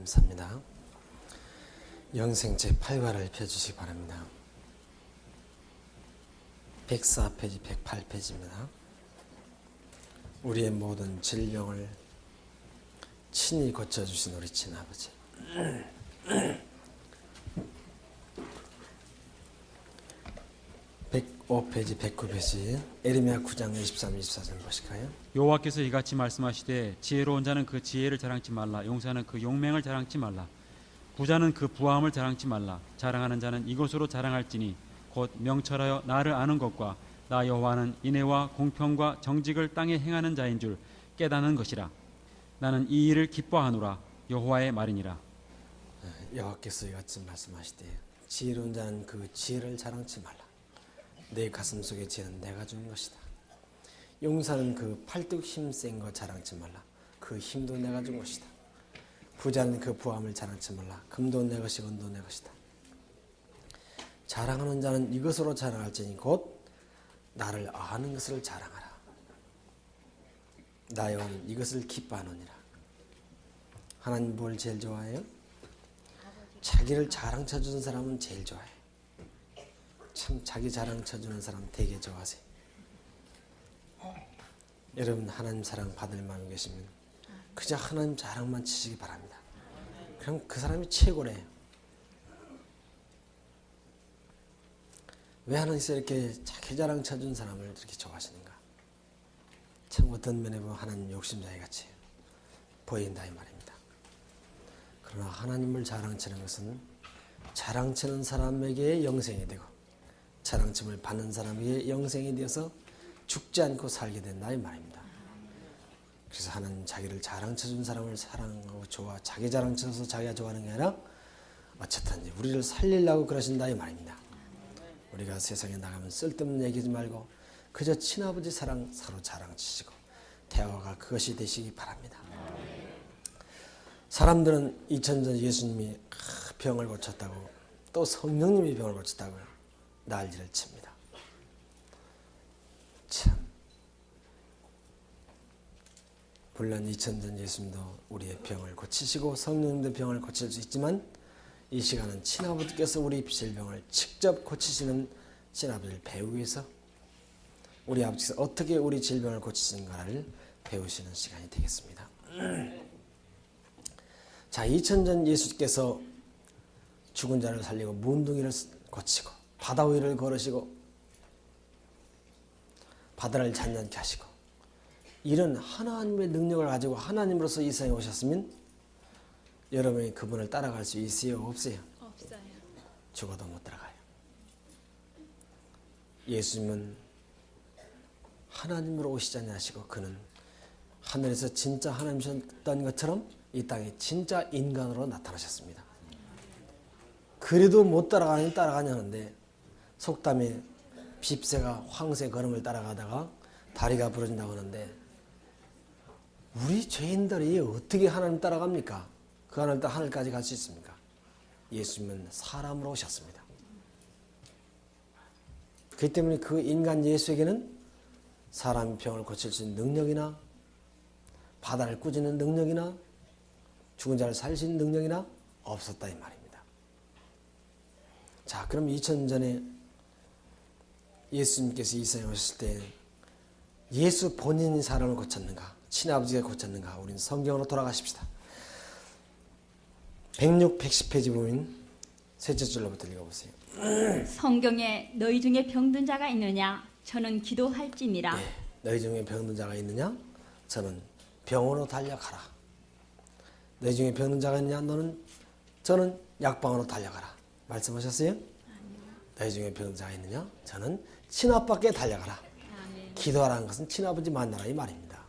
감사합니다. 영생 제8과를 펴주시기 바랍니다. 104페이지, 108페이지입니다. 우리의 모든 질병을 친히 고쳐주신 우리 친아버지. 105페이지, 109페이지, 에르미야 9장 23, 24절 보실까요? 여호와께서 이같이 말씀하시되 지혜로운 자는 그 지혜를 자랑치 말라. 용사는 그 용맹을 자랑치 말라. 부자는 그 부함을 자랑치 말라. 자랑하는 자는 이것으로 자랑할지니 곧 명철하여 나를 아는 것과 나 여호와는 인애와 공평과 정직을 땅에 행하는 자인 줄 깨닫는 것이라. 나는 이 일을 기뻐하노라. 여호와의 말이니라. 여호와께서 이같이 말씀하시되 지혜로운 자는 그 지혜를 자랑치 말라 내 가슴 속의 지혜는 내가 준 것이다. 용사는 그 팔뚝 힘 센 거 자랑치 말라. 그 힘도 내가 준 것이다. 부자는 그 부함을 자랑치 말라. 금도 내 것이고 은도 내 것이다. 자랑하는 자는 이것으로 자랑할지니 곧 나를 아는 것을 자랑하라. 나 여호와는 이것을 기뻐하노니라. 하나님 뭘 제일 좋아해요? 자기를 자랑 쳐 주는 사람은 제일 좋아해. 참 자기 자랑 쳐주는 사람 되게 좋아하세요. 여러분 하나님 사랑 받을 마음이 계시면 그저 하나님 자랑만 치시기 바랍니다. 그럼 그 사람이 최고래요. 왜 하나님께서 이렇게 자기 자랑 쳐준 사람을 이렇게 좋아하시는가? 참 어떤 면에 보면 하나님 욕심자애 같이 보인다 이 말입니다. 그러나 하나님을 자랑치는 것은 자랑치는 사람에게 영생이 되고 자랑침을 받는 사람에게 영생이 되어서 죽지 않고 살게 된다 이 말입니다. 그래서 하나님 자기를 자랑쳐준 사람을 사랑하고 좋아 자기 자랑쳐서 자기가 좋아하는 게 아니라 어쨌든 우리를 살리려고 그러신다 이 말입니다. 우리가 세상에 나가면 쓸데없는 얘기지 말고 그저 친아버지 사랑 서로 자랑치시고 대화가 그것이 되시기 바랍니다. 사람들은 2000년 예수님이 병을 고쳤다고 또 성령님이 병을 고쳤다고 난리를 칩니다. 참. 물론 2000년 예수님도 우리의 병을 고치시고 성령님도 병을 고칠 수 있지만 이 시간은 친아버지께서 우리 질병을 직접 고치시는 친아버지를 배우기 위해서 우리 아버지께서 어떻게 우리 질병을 고치시는가를 배우시는 시간이 되겠습니다. 자, 2000년 예수께서 죽은 자를 살리고 문둥이를 고치고 바다 위를 걸으시고 바다를 잔잔케 하시고 이런 하나님의 능력을 가지고 하나님으로서 이 세상에 오셨으면 여러분이 그분을 따라갈 수 있어요? 없어요? 없어요. 죽어도 못 따라가요. 예수님은 하나님으로 오시지 않으시고 그는 하늘에서 진짜 하나님이셨던 것처럼 이 땅에 진짜 인간으로 나타나셨습니다. 그래도 못 따라가니 따라가냐는데 속담에 빕새가 황새 걸음을 따라가다가 다리가 부러진다고 하는데 우리 죄인들이 어떻게 하나님 따라갑니까? 그 하늘 하늘까지 갈 수 있습니까? 예수님은 사람으로 오셨습니다. 그렇기 때문에 그 인간 예수에게는 사람 병을 고칠 수 있는 능력이나 바다를 꾸짖는 능력이나 죽은 자를 살리는 능력이나 없었다 이 말입니다. 자, 그럼 2000년 전에 예수님께서 이 세상에 오셨을 때 예수 본인이 사람을 고쳤는가? 친아버지가 고쳤는가? 우리는 성경으로 돌아가십시다. 106, 110페이지 보면 셋째 줄로부터 읽어보세요. 성경에 너희 중에 병든 자가 있느냐? 저는 기도할지니라. 예, 너희 중에 병든 자가 있느냐? 저는 병원으로 달려가라. 너희 중에 병든 자가 있느냐? 너는 저는 약방으로 달려가라. 말씀하셨어요? 너희 중에 병든 자가 있느냐? 저는 친아빠께 달려가라. 기도하라는 것은 친아버지 만나라 이 말입니다.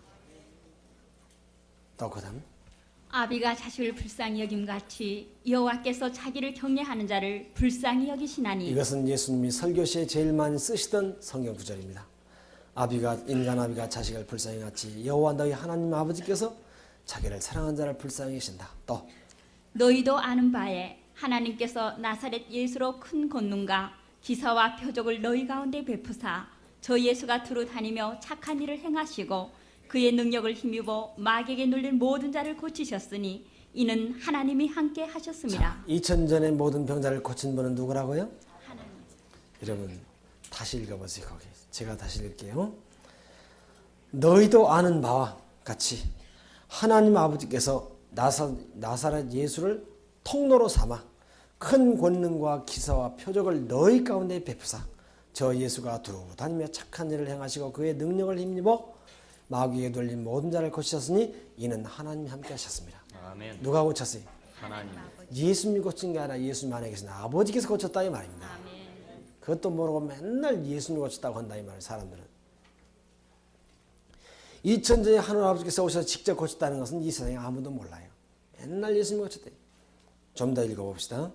또 그다음 아비가 자식을 불쌍히 여김 같이 여호와께서 자기를 경외하는 자를 불쌍히 여기시나니 이것은 예수님이 설교시에 제일 많이 쓰시던 성경 구절입니다. 아비가 인간 아비가 자식을 불쌍히 같이 여호와 너희 하나님 아버지께서 자기를 사랑한 자를 불쌍히 계신다. 또 너희도 아는 바에 하나님께서 나사렛 예수로 큰 권능과 기사와 표적을 너희 가운데 베푸사 저 예수가 두루 다니며 착한 일을 행하시고 그의 능력을 힘입어 마귀에게 눌린 모든 자를 고치셨으니 이는 하나님이 함께 하셨습니다. 2000 전의 모든 병자를 고친 분은 누구라고요? 하나님. 여러분 다시 읽어보세요 거기 제가 다시 읽을게요 너희도 아는 바와 같이 하나님 아버지께서 나사, 나사렛 예수를 통로로 삼아 큰 권능과 기사와 표적을 너희 가운데 베푸사. 저 예수가 두루 다니며 착한 일을 행하시고 그의 능력을 힘입어 마귀에 돌린 모든 자를 고치셨으니 이는 하나님이 함께 하셨습니다. 아멘. 누가 고쳤어요? 하나님. 예수님이 고친 게 아니라 예수님 안에 계신 아버지께서 고쳤다 이 말입니다. 그것도 모르고 맨날 예수님 고쳤다고 한다 이 말이에요 사람들은. 2000전에 하늘 아버지께서 오셔서 직접 고쳤다는 것은 이 세상에 아무도 몰라요. 맨날 예수님이 고쳤대. 좀 더 읽어봅시다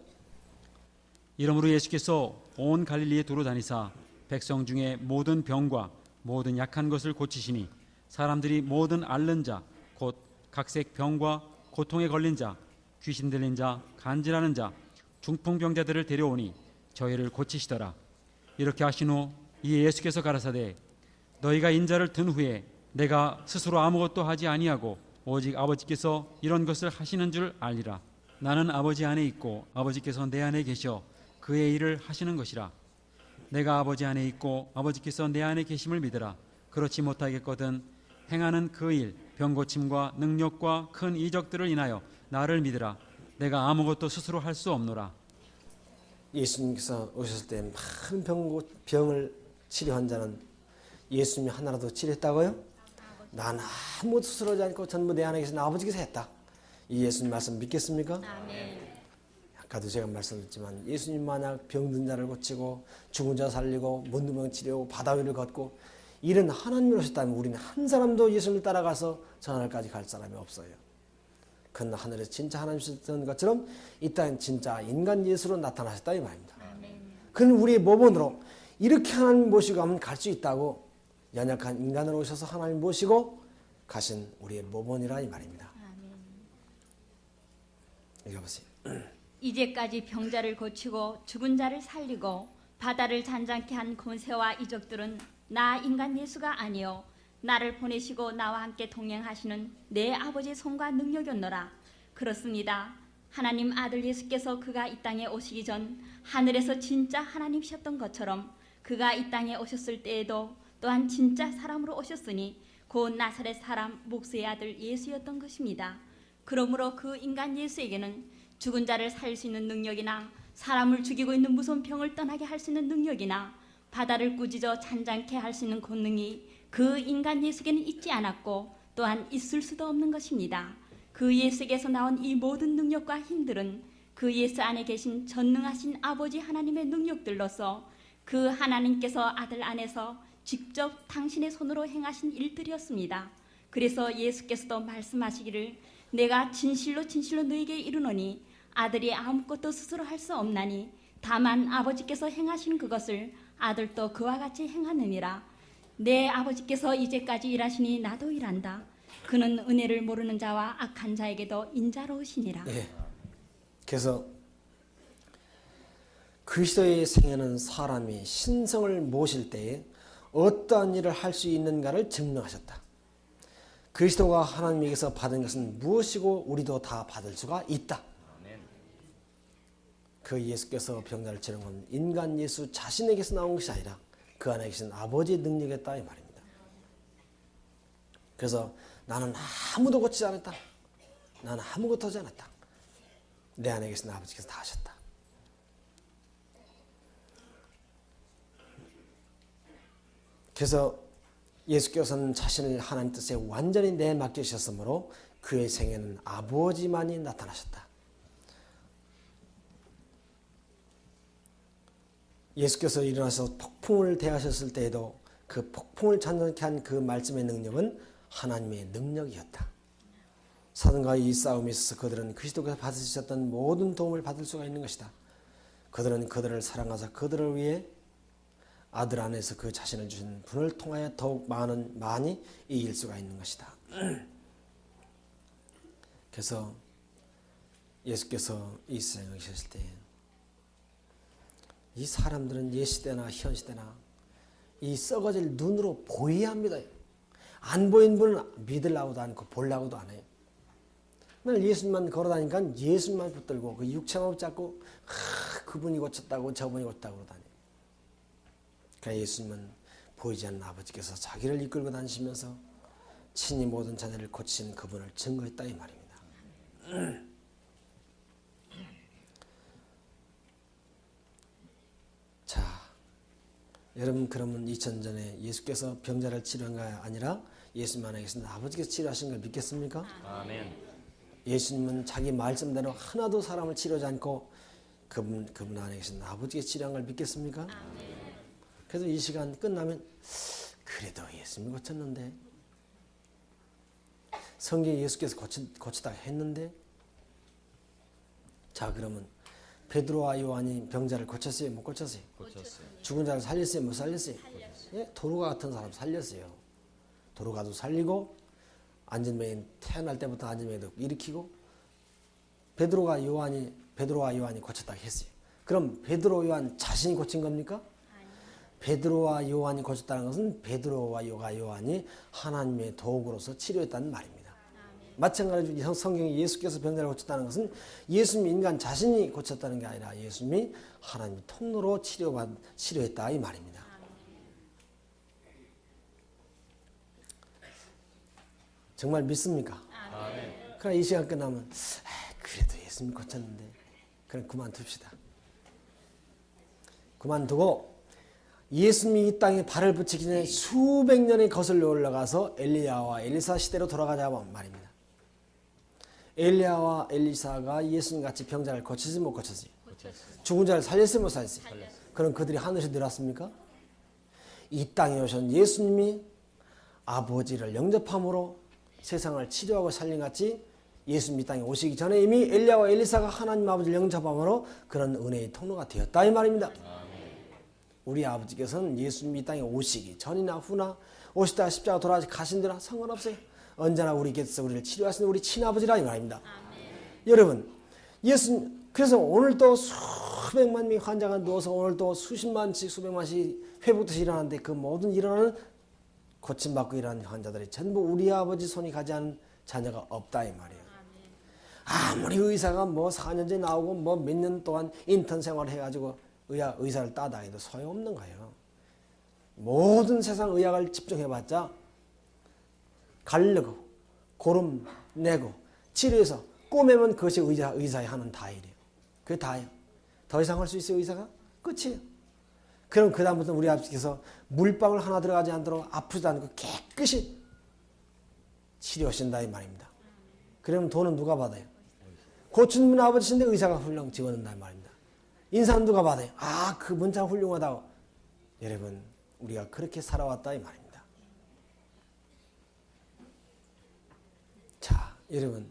이러므로 예수께서 온 갈릴리에 두루 다니사 백성 중에 모든 병과 모든 약한 것을 고치시니 사람들이 모든 앓는 자 곧 각색 병과 고통에 걸린 자 귀신 들린 자 간질하는 자 중풍병자들을 데려오니 저희를 고치시더라. 이렇게 하신 후 이에 예수께서 가라사대 너희가 인자를 든 후에 내가 스스로 아무것도 하지 아니하고 오직 아버지께서 이런 것을 하시는 줄 알리라. 나는 아버지 안에 있고 아버지께서 내 안에 계셔 그의 일을 하시는 것이라 내가 아버지 안에 있고 아버지께서 내 안에 계심을 믿으라 그렇지 못하겠거든 행하는 그 일 병고침과 능력과 큰 이적들을 인하여 나를 믿으라 내가 아무것도 스스로 할 수 없노라 예수님께서 오셨을 때 많은 병, 병을 치료한 자는 예수님이 하나라도 치료했다고요? 난 아무것도 스스로 하지 않고 전부 내 안에 계신 아버지께서 했다 이 예수님 말씀 믿겠습니까? 아멘. 아까도 제가 말씀드렸지만 예수님 만약 병든 자를 고치고 죽은 자 살리고 문둥병 치료하고 바다 위를 걷고 이런 하나님이 오셨다면 우리는 한 사람도 예수님을 따라가서 저 하늘까지 갈 사람이 없어요. 그건 하늘에서 진짜 하나님이셨던 것처럼 이 땅엔 진짜 인간 예수로 나타나셨다 이 말입니다. 그는 우리의 모본으로 이렇게 하나님 모시고 하면 갈 수 있다고 연약한 인간으로 오셔서 하나님 모시고 가신 우리의 모본이라 이 말입니다. 읽어보세요. 이제까지 병자를 고치고 죽은 자를 살리고 바다를 잔잔케 한 권세와 이적들은 나 인간 예수가 아니요. 나를 보내시고 나와 함께 동행하시는 내 아버지의 손과 능력이었노라. 그렇습니다. 하나님 아들 예수께서 그가 이 땅에 오시기 전 하늘에서 진짜 하나님이셨던 것처럼 그가 이 땅에 오셨을 때에도 또한 진짜 사람으로 오셨으니 곧 나사렛 사람 목수의 아들 예수였던 것입니다. 그러므로 그 인간 예수에게는 죽은 자를 살릴 수 있는 능력이나 사람을 죽이고 있는 무서운 병을 떠나게 할 수 있는 능력이나 바다를 꾸짖어 잔잔케 할 수 있는 권능이 그 인간 예수에게는 있지 않았고 또한 있을 수도 없는 것입니다. 그 예수에게서 나온 이 모든 능력과 힘들은 그 예수 안에 계신 전능하신 아버지 하나님의 능력들로서 그 하나님께서 아들 안에서 직접 당신의 손으로 행하신 일들이었습니다. 그래서 예수께서도 말씀하시기를 내가 진실로 진실로 너에게 이르노니 아들이 아무것도 스스로 할 수 없나니 다만 아버지께서 행하신 그것을 아들도 그와 같이 행하느니라 내 아버지께서 이제까지 일하시니 나도 일한다 그는 은혜를 모르는 자와 악한 자에게도 인자로우시니라 예. 그래서 그리스도의 생애는 사람이 신성을 모실 때에 어떠한 일을 할 수 있는가를 증명하셨다. 그리스도가 하나님에게서 받은 것은 무엇이고 우리도 다 받을 수가 있다. 그 예수께서 병자를 치는 건 인간 예수 자신에게서 나온 것이 아니라 그 안에 계신 아버지의 능력이었다 이 말입니다. 그래서 나는 아무도 고치지 않았다. 나는 아무것도 하지 않았다. 내 안에 계신 아버지께서 다 하셨다. 그래서 예수께서는 자신을 하나님 뜻에 완전히 내맡기셨으므로 그의 생에는 아버지만이 나타나셨다. 예수께서 일어나서 폭풍을 대하셨을 때에도 그 폭풍을 잔잔케 한 그 말씀의 능력은 하나님의 능력이었다. 사단과의 이 싸움에 있어서 그들은 그리스도께서 받으셨던 모든 도움을 받을 수가 있는 것이다. 그들은 그들을 사랑하사 그들을 위해 아들 안에서 그 자신을 주신 분을 통하여 더욱 많은 많이 이길 수가 있는 것이다. 그래서 예수께서 이 세상에 계셨을 때이 사람들은 예시대나 현시대나 이 썩어질 눈으로 보여야 합니다. 안 보이는 분은 믿으려고도 않고 보려고도 안 해요. 맨날 예수님만 걸어다니까 예수님만 붙들고 그 육체만 붙잡고 하, 그분이 고쳤다고 저분이 고쳤다고 그러다니. 그러니까 예수님은 보이지 않는 아버지께서 자기를 이끌고 다니시면서 친히 모든 자녀를 고치신 그분을 증거했다 이 말입니다. 자, 여러분 그러면 2000 전에 예수께서 병자를 치료한 게 아니라 예수님 안에 계신 아버지께서 치료하신 걸 믿겠습니까? 아멘. 예수님은 자기 말씀대로 하나도 사람을 치료하지 않고 그분 그분 안에 계신 아버지께서 치료한 걸 믿겠습니까? 그래서 이 시간 끝나면 그래도 예수님이 고쳤는데 성경에 예수께서 고치, 고치다 했는데 자 그러면 베드로와 요한이 병자를 고쳤어요? 못 고쳤어요? 고쳤어요. 죽은 자를 살렸어요? 못 살렸어요? 예? 도로가 같은 사람 살렸어요. 도로가도 살리고 안전뱅이 태어날 때부터 안전뱅이도 일으키고 베드로가 요한이 베드로와 요한이 고쳤다 했어요. 그럼 베드로 요한 자신이 고친 겁니까? 베드로와 요한이 고쳤다는 것은 베드로와 요가 요한이 하나님의 도구로서 치료했다는 말입니다. 마찬가지로 성- 성경에 예수께서 병자를 고쳤다는 것은 예수님 인간 자신이 고쳤다는 게 아니라 예수님이 하나님의 통로로 치료받 치료했다 이 말입니다. 정말 믿습니까? 그럼 이 시간 끝나면 아, 그래도 예수님 고쳤는데 그럼 그만둡시다. 그만두고 예수님이 이 땅에 발을 붙이기 전에 수백 년의 거슬러 올라가서 엘리야와 엘리사 시대로 돌아가자고 말입니다. 엘리야와 엘리사가 예수님 같이 병자를 고치지 못. 고쳤어요. 죽은 자를 못 살렸어요? 그럼 그들이 하늘에 들었습니까? 이 땅에 오신 예수님이 아버지를 영접함으로 세상을 치료하고 살린 같이 예수님 이 땅에 오시기 전에 이미 엘리야와 엘리사가 하나님 아버지를 영접함으로 그런 은혜의 통로가 되었다 이 말입니다. 우리 아버지께서는 예수님 이 땅에 오시기 전이나 후나 오시다 십자가 돌아가시 가신 데나 상관없어요. 언제나 우리 곁에서 우리를 치료하시는 우리 친아버지라 이 말입니다. 여러분, 예수 그래서 오늘 또 수백만 명의 환자가 누워서 오늘 또 수십만씩 수백만씩 회복돼서 일어나는데 그 모든 일어나는 고침받고 일어나는 환자들이 전부 우리 아버지 손이 가지 않은 자녀가 없다 이 말이에요. 아무리 의사가 뭐 4년째 나오고 뭐 몇 년 동안 인턴 생활을 해가지고 의사, 의사를 따다해도 소용없는 거예요. 모든 세상 의학을 집중해봤자 가르고 고름 내고 치료해서 꼬매면 그것이 의사, 의사의 하는 다일이에요. 그게 다예요. 더 이상 할 수 있어요 의사가? 끝이에요. 그럼 그 다음부터 우리 아버지께서 물방울 하나 들어가지 않도록 아프지도 않고 깨끗이 치료하신다 이 말입니다. 그러면 돈은 누가 받아요? 고치는 분 아버지신데 의사가 훌륭 지원한다 이 말입니다. 인사는 누가 받아요? 아 그분 참 훌륭하다고. 여러분 우리가 그렇게 살아왔다 이 말입니다. 자 여러분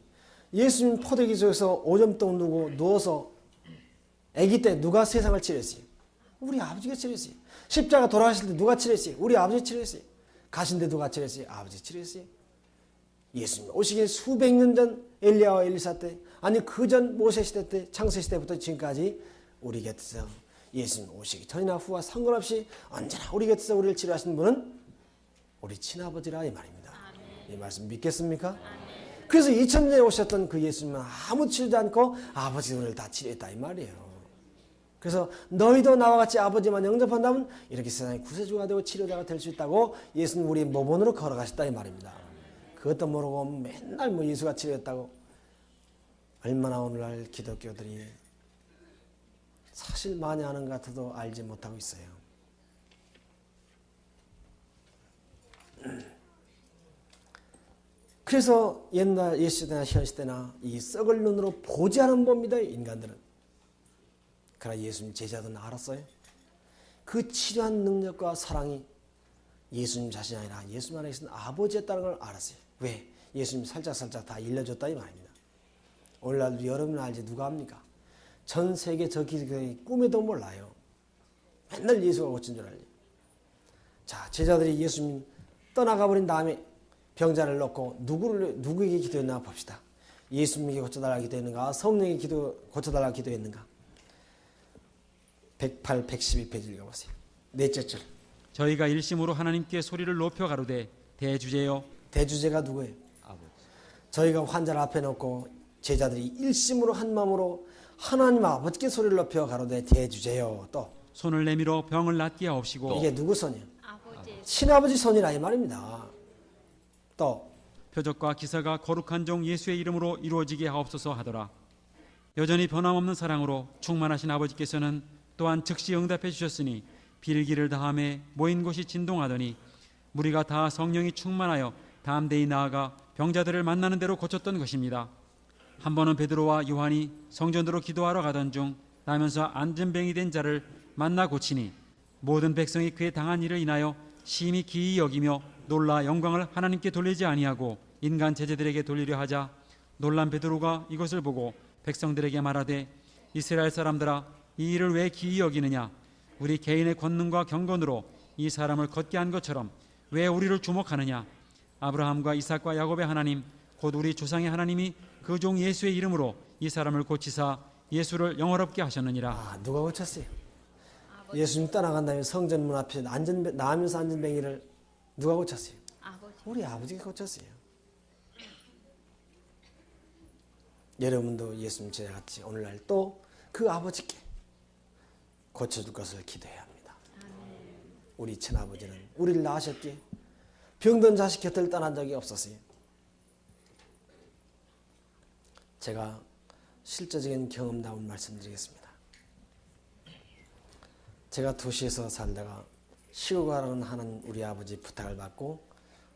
예수님 포대기 속에서 오점동 누고 누워서 아기 때 누가 세상을 치료했어요? 우리 아버지가 치료했어요. 십자가 돌아가실 때 누가 치료했어요? 우리 아버지 치료했어요. 가신데 누가 치료했어요? 아버지 치료했어요. 예수님 오시기 수백 년 전 엘리야와 엘리사 때 아니 그 전 모세 시대 때 창세 시대부터 지금까지 우리 곁에서 예수님 오시기 전이나 후와 상관없이 언제나 우리 곁에서 우리를 치료하시는 분은 우리 친아버지라 이 말입니다. 이 말씀 믿겠습니까? 그래서 2000년에 오셨던 그 예수님은 아무 치료도 않고 아버지 우리를 다 치료했다 이 말이에요. 그래서 너희도 나와 같이 아버지만 영접한다면 이렇게 세상의 구세주가 되고 치료자가 될 수 있다고 예수님 우리 모본으로 걸어가셨다 이 말입니다. 그것도 모르고 맨날 뭐 예수가 치료했다고 얼마나 오늘날 기독교들이 사실 많이 아는 것 같아도 알지 못하고 있어요. 그래서 옛날 옛시대나 현시대나 이 썩을 눈으로 보지 않은 봅니다 인간들은. 그러나 예수님 제자들은 알았어요. 그 치료한 능력과 사랑이 예수님 자신이 아니라 예수님 안에 계신 아버지였다는 걸 알았어요. 왜? 예수님 살짝살짝 다 일러줬다 이 말입니다. 오늘날도 여러분 알지 누가 합니까? 전 세계 저 기독교의 꿈에도 몰라요. 맨날 예수가 고친 줄 알지. 자, 제자들이 예수님 떠나가 버린 다음에 병자를 놓고 누구를 누구에게 기도했나 봅시다. 예수님에게 고쳐달라 기도했는가? 성령에게 기도 고쳐달라 기도했는가? 108, 112페이지 읽어보세요. 넷째 줄. 저희가 일심으로 하나님께 소리를 높여 가로되 대주제여 대주제가 누구예요? 아버지. 저희가 환자를 앞에 놓고 제자들이 일심으로 한 마음으로 하나님 아버지께 소리를 높여 가로되 대주제요. 또 손을 내밀어 병을 낫게 하옵시고 이게 누구 손이요? 아버지 친아버지 손이라 이 말입니다. 또 표적과 기사가 거룩한 종 예수의 이름으로 이루어지게 하옵소서 하더라. 여전히 변함없는 사랑으로 충만하신 아버지께서는 또한 즉시 응답해 주셨으니 빌기를 다함에 모인 곳이 진동하더니 무리가 다 성령이 충만하여 담대히 나아가 병자들을 만나는 대로 고쳤던 것입니다. 한 번은 베드로와 요한이 성전으로 기도하러 가던 중 나면서 안전병이 된 자를 만나 고치니 모든 백성이 그의 당한 일을 인하여 심히 기이 여기며 놀라 영광을 하나님께 돌리지 아니하고 인간 제자들에게 돌리려 하자 놀란 베드로가 이것을 보고 백성들에게 말하되 이스라엘 사람들아 이 일을 왜 기이 여기느냐? 우리 개인의 권능과 경건으로 이 사람을 걷게 한 것처럼 왜 우리를 주목하느냐? 아브라함과 이삭과 야곱의 하나님 곧 우리 조상의 하나님이 그 종 예수의 이름으로 이 사람을 고치사 예수를 영어롭게 하셨느니라 아, 누가 고쳤어요? 예수님 떠나간 다음에 성전 문 앞에 안전 나면서 안전뱅이를 누가 고쳤어요? 아버지 우리 아버지가 고쳤어요. 여러분도 예수님 제자같이 오늘날 또 그 아버지께 고쳐줄 것을 기도해야 합니다. 우리 친아버지는 우리를 낳으셨기에 병든 자식 곁을 떠난 적이 없었어요. 제가 실제적인 경험담을 말씀드리겠습니다. 제가 도시에서 살다가 시골 가는 하는 우리 아버지 부탁을 받고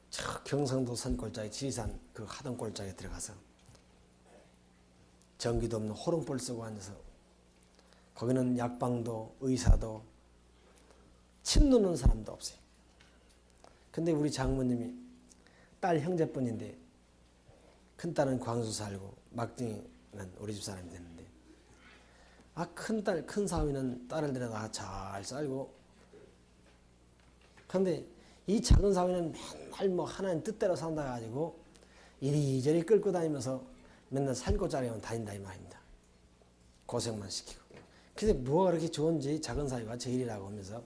저 경상도 산골짜기 지리산 그 하던 골짜기에 들어가서 전기도 없는 호롱불 쓰고 앉아서 거기는 약방도 의사도 침 누는 사람도 없어요. 근데 우리 장모님이 딸 형제뿐인데 큰 딸은 광주 살고 막둥이는 우리 집 사람이 됐는데 아 큰딸 큰 사위는 딸을 데려다 잘 살고 그런데 이 작은 사위는 맨날 뭐 하나님 뜻대로 산다 가지고 이리저리 끌고 다니면서 맨날 살고자리만 다닌다 이 말입니다. 고생만 시키고. 근데 뭐가 그렇게 좋은지 작은 사위가 제일이라고 하면서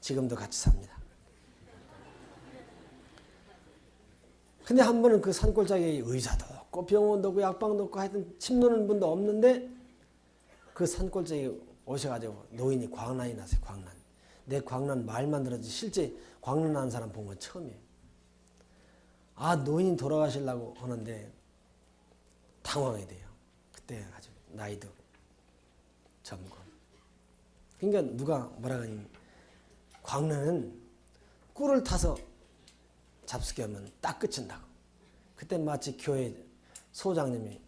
지금도 같이 삽니다. 근데 한 번은 그 산골짜기에 의사도 병원도 없고 약방도 없고 하여튼 침 놓는 분도 없는데 그 산골짜기에 오셔가지고 노인이 광란이 나세요 광란. 내 광란 말만 들었지 실제 광란 나는 사람 본 건 처음이에요. 아 노인이 돌아가시려고 하는데 당황이 돼요. 그때 아주 나이도 젊고. 그러니까 누가 뭐라 하니 광란은 꿀을 타서 잡수게 하면 딱 끝인다고. 그때 마치 교회 소장님이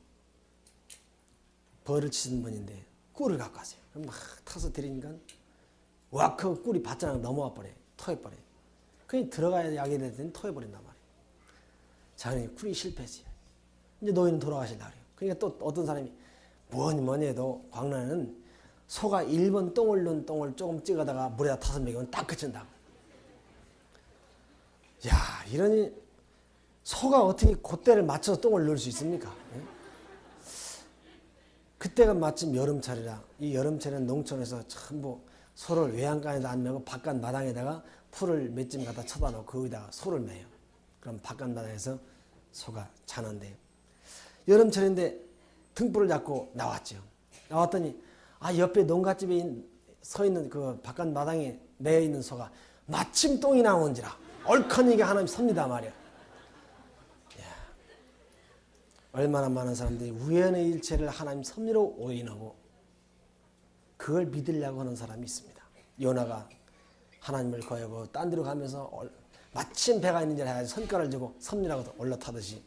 벌을 치신 분인데 꿀을 갖고 왔어요. 막 타서 드리니까 와그 꿀이 바짝 넘어와 버려. 토해버려. 그니 들어가야 약이 되더니 토해버린단 말이에요. 자연히 꿀이 실패했어요. 이제 노인은 돌아가실라 그래요. 그러니까 또 어떤 사람이 뭐니 뭐니 해도 광란은 소가 1번 똥을 넣은 똥을 조금 찍어다가 물에다 타서 먹이면 딱 그친다고. 야, 이러니 소가 어떻게 그때를 맞춰서 똥을 넣을 수 있습니까? 예? 그때가 마침 여름철이라 이 여름철에는 농촌에서 전부 소를 외양간에다 안 매고 바깥 마당에다가 풀을 몇점 갖다 쳐다 놓고 거기다가 소를 매요. 그럼 바깥 마당에서 소가 자는데 여름철인데 등불을 잡고 나왔죠. 나왔더니 아 옆에 농가집에 있- 서 있는 그 바깥 마당에 매여 있는 소가 마침 똥이 나온지라 얼큰이게 하나님 섭니다 말이야. 야, 얼마나 많은 사람들이 우연의 일체를 하나님 섭리로 오인하고 그걸 믿으려고 하는 사람이 있습니다. 요나가 하나님을 거역하고 딴 데로 가면서 얼- 마침 배가 있는 줄 해야지 선가를 주고 섭리라고 올라타듯이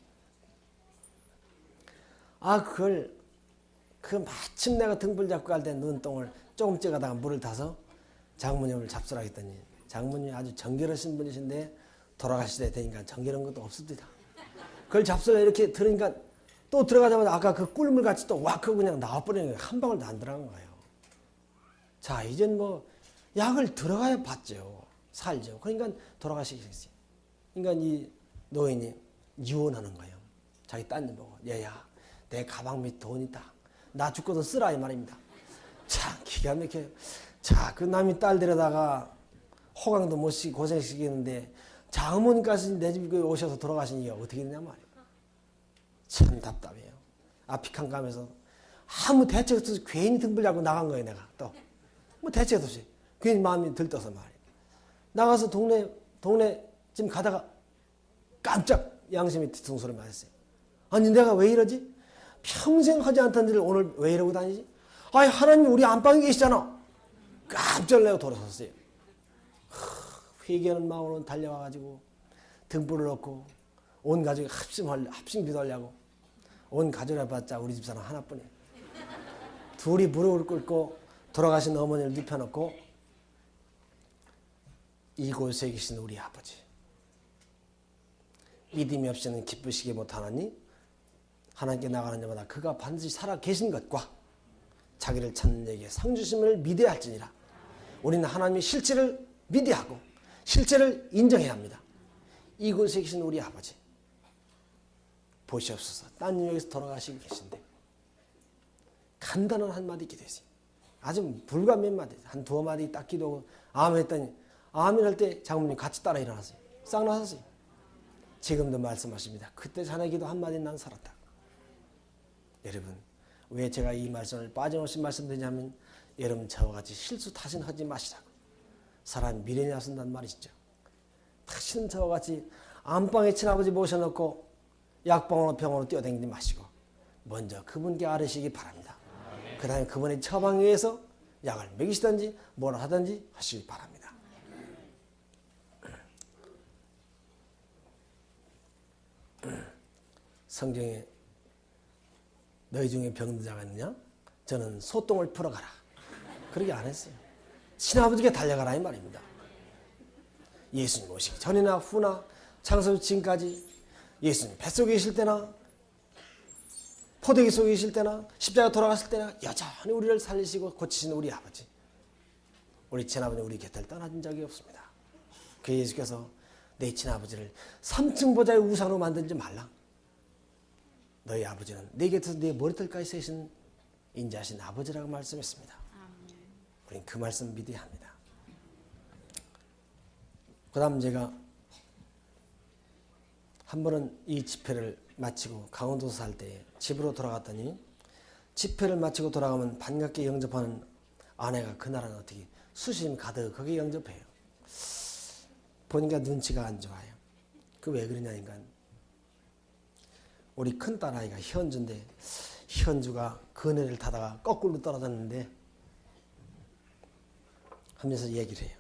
아 그걸 그 마침 내가 등불 잡고 갈 때 눈동을 조금 찍어다가 물을 타서 장모님을 잡수라 했더니 장모님이 아주 정결하신 분이신데 돌아가시게 되니까 정결한 것도 없습니다. 그걸 잡수려 이렇게 들으니까 또 들어가자마자 아까 그 꿀물 같이 또 와크 그냥 나와버리는 거예요. 한 방울도 안 들어간 거예요. 자, 이젠 뭐 약을 들어가야 받죠. 살죠. 그러니까 돌아가시겠어요. 그러니까 이 노인이 유언하는 거예요. 자기 딴일 보고 얘야 내 가방 밑 돈 있다. 나 죽고도 쓰라 이 말입니다. 참 기가 막혀요. 자, 그 남이 딸 데려다가 호강도 못 시키고 고생시키는데 장모님까지 내 집에 오셔서 돌아가시니까 어떻게 되냐 말이에요. 참 답답해요. 아피칸 가면서 아무 대책 없어서 괜히 등불 잡고 나간 거예요 내가 또. 뭐 대책 없이. 괜히 마음이 들떠서 말이에요. 나가서 동네 동네 지금 가다가 깜짝 양심이 뒤통수를 맞았어요. 아니 내가 왜 이러지? 평생 하지 않던 일을 오늘 왜 이러고 다니지? 아니 하나님 우리 안방에 계시잖아. 깜짝 내고 돌아섰어요. 회개하는 마음으로 달려와가지고 등불을 넣고 온 가족이 합심할, 합심 기도하려고 온 가족을 봤자 우리 집사람 하나뿐이에요. 둘이 무릎을 꿇고 돌아가신 어머니를 눕혀놓고 이곳에 계신 우리 아버지 믿음이 없이는 기쁘시게 못하나니 하나님께 나가는 자마다 그가 반드시 살아 계신 것과 자기를 찾는 자에게 상 주심을 믿어야 할지니라 우리는 하나님의 실체를 믿어야 하고 실체를 인정해야 합니다. 이곳에 계신 우리 아버지 보시옵소서. 딴 여기서 돌아가시고 계신데 간단한 한마디 기도했어요. 아주 불과 몇 마디, 한 두어 마디 딱 기도하고 아멘 했더니 아멘 할 때 장모님 같이 따라 일어났어요. 싹 나섰어요. 지금도 말씀하십니다. 그때 자네 기도 한마디 난 살았다. 여러분 왜 제가 이 말씀을 빠짐없이 말씀드리냐면 여러분 저와 같이 실수 다신 하지 마시라고. 사람 미련이 앞선단 말이죠. 다시는 저와 같이 안방에 친아버지 모셔놓고 약방으로 병원으로 뛰어다니지 마시고 먼저 그분께 아뢰시기 바랍니다. 그 다음에 그분의 처방에 의해서 약을 먹이시든지 뭐라 하든지 하시기 바랍니다. 성경에 너희 중에 병든 자가 있느냐? 저는 소똥을 풀어가라. 그렇게 안 했어요. 친아버지께 달려가라 이 말입니다. 예수님 오시기 전이나 후나 창세부 지금까지 예수님 뱃속에 계실 때나 포대기 속에 계실 때나 십자가 돌아갔을 때나 여전히 우리를 살리시고 고치시는 우리 아버지 우리 친아버지 우리 곁을 떠나준 적이 없습니다. 그 예수께서 내 친아버지를 3층 보좌의 우상으로 만들지 말라. 너희 아버지는 내 곁에서 내 머리털까지 세신 인자하신 아버지라고 말씀했습니다. 우리는 그 말씀 믿어야 합니다. 그 다음 제가 한 번은 이 집회를 마치고 강원도 살때 집으로 돌아갔더니 집회를 마치고 돌아가면 반갑게 영접하는 아내가 그날은 어떻게 수심 가득 거기 영접해요. 보니까 눈치가 안 좋아요. 그 왜 그러냐니까 우리 큰 딸아이가 현주인데 현주가 그네를 타다가 거꾸로 떨어졌는데 하면서 얘기를 해요.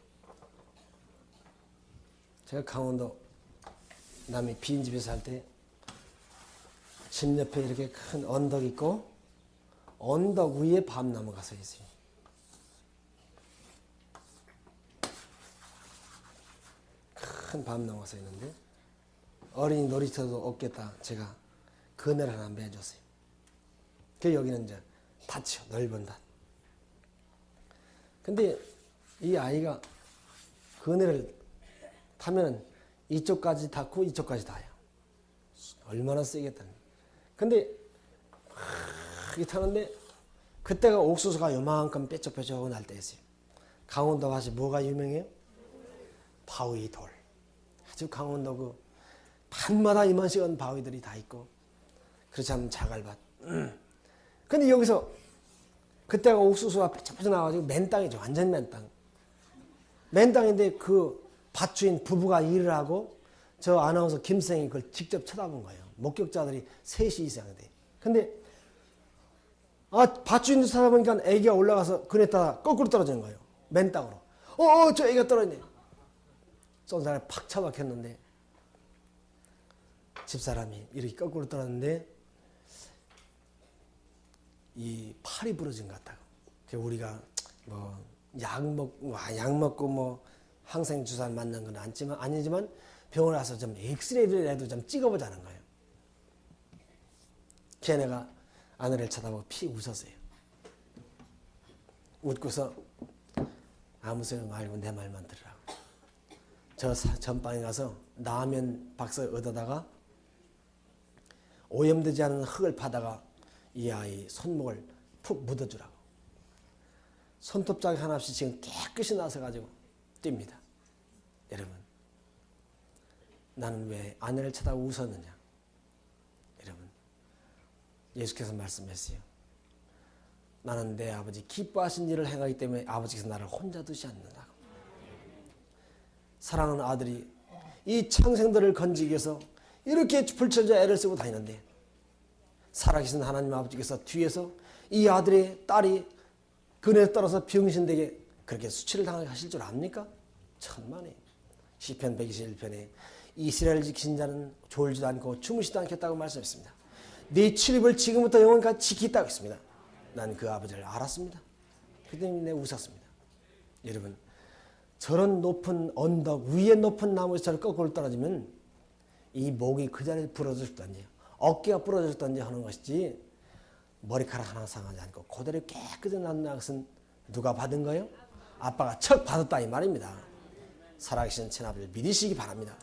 제가 강원도 남이 빈 집에 살 때 집 옆에 이렇게 큰 언덕 있고 언덕 위에 밤나무가 서 있어요. 큰 밤나무가 서 있는데 어린이 놀이터도 없겠다. 제가 그네를 하나 매줬어요. 그 여기는 이제 밭이요. 넓은 밭. 근데 이 아이가 그네를 타면은 이쪽까지 닿고 이쪽까지 닿아요. 얼마나 세겠다는. 근데 이 타는데 그때가 옥수수가 요만큼 뾰족뾰족 날 때였어요. 강원도 밭이 뭐가 유명해요? 바위 돌. 아주 강원도 그 밤마다 이만씩은 바위들이 다 있고 그렇지 않으면 자갈밭. 근데 여기서 그때가 옥수수가 뾰족뾰족 나와가지고 맨 땅이죠. 완전 맨 땅. 맨 땅인데 그 밭주인 부부가 일을 하고 저 아나운서 김생이 그걸 직접 쳐다본 거예요. 목격자들이 셋이 이상인데. 근데 아 밭주인도 찾아보니까 애기가 올라가서 그네 따라 거꾸로 떨어지는 거예요. 맨 땅으로. 어, 어, 저 애기가 떨어지네. 쏜 사람이 팍 처박혔는데 집사람이 이렇게 거꾸로 떨어졌는데 이 팔이 부러진 것 같다고. 우리가 뭐 약 먹고 약 먹고 뭐 항생 주사 맞는 건 아니지만 아니지만 병원 와서 좀 엑스레이라도 좀 찍어보자는 거예요. 걔네가 아내를 쳐다보고 피 웃었어요. 웃고서 아무 생각 말고 내 말만 들으라고. 저 사- 전방에 가서 라면 박스 얻어다가 오염되지 않은 흙을 파다가 이 아이 손목을 푹 묻어주라고. 손톱자기 하나없이 지금 깨끗이 나서 가지고 뜁니다. 여러분, 나는 왜 아내를 쳐다 웃었느냐? 여러분, 예수께서 말씀했어요. 나는 내 아버지 기뻐하신 일을 행하기 때문에 아버지께서 나를 혼자 두지 않는다. 사랑하는 아들이 이 창생들을 건지기 위해서 이렇게 불철저 애를 쓰고 다니는데 살아계신 하나님 아버지께서 뒤에서 이 아들의 딸이 그네에 따라서 병신되게 그렇게 수치를 당하게 하실 줄 압니까? 천만에 시편 121편에 이스라엘 지키신 자는 졸지도 않고 주무시도 않겠다고 말씀했습니다. 네 출입을 지금부터 영원까지 지키겠다고 했습니다. 난 그 아버지를 알았습니다. 그 때문에 웃었습니다. 여러분 저런 높은 언덕 위에 높은 나무에서 거꾸로 떨어지면 이 목이 그 자리에 부러졌던지 어깨가 부러졌던지 하는 것이지 머리카락 하나 상하지 않고 그대로 깨끗이 난 것은 누가 받은 거예요? 아빠가 척 받았다 이 말입니다. 살아계신 친아버지를 믿으시기 바랍니다.